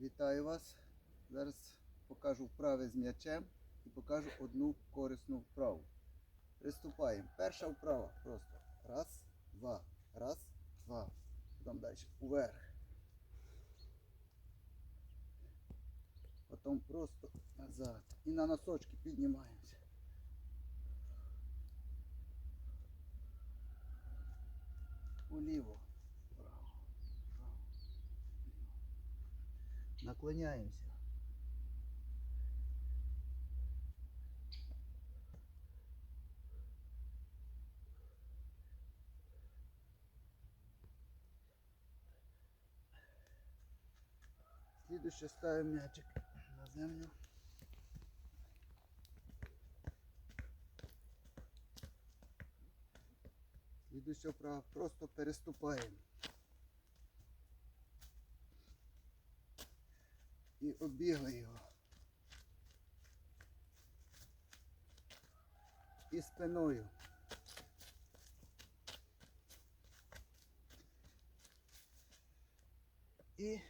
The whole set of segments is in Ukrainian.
Вітаю вас. Зараз покажу вправи з м'ячем і покажу одну корисну вправу. Приступаємо. Перша вправа просто. Раз, два. Раз, два. Потім далі. Уверх. Потім просто назад. І на носочки піднімаємося. Уліво. Наклоняємося. Слідуще ставимо м'ячик на землю. Слідуще вправо просто переступаємо. І обігли його. І спиною. І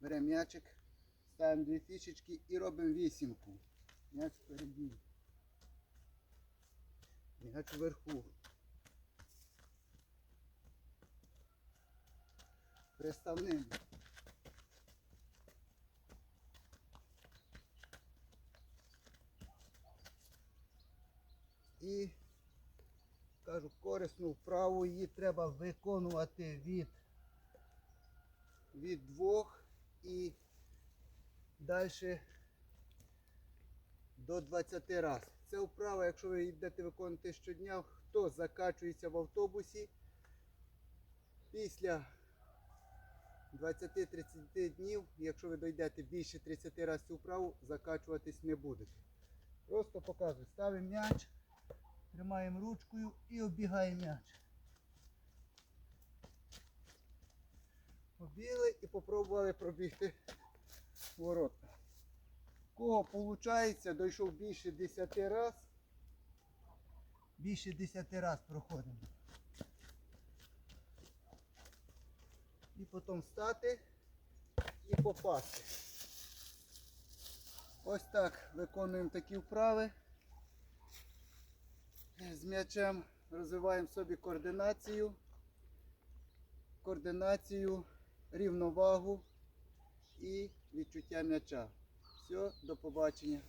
беремо м'ячик, ставимо дві фішечки і робимо вісімку. М'яч впереді. М'яч вверху. Приставним. І кажу, корисну вправу її треба виконувати від, від двох і далі до 20 разів. Це вправа, якщо ви йдете виконувати щодня, хто закачується в автобусі після 20-30 днів, якщо ви дійдете більше 30 разів цю вправу, закачуватись не будете. Просто показую. Ставимо м'яч, тримаємо ручкою і оббігаємо м'яч. Побігли і попробували пробігти ворота. Кого виходить, дійшов більше 10 разів. Більше 10 разів проходимо. І потім встати і попасти. Ось так виконуємо такі вправи. З м'ячем розвиваємо собі координацію, координацію, рівновагу і відчуття м'яча. Все, до побачення.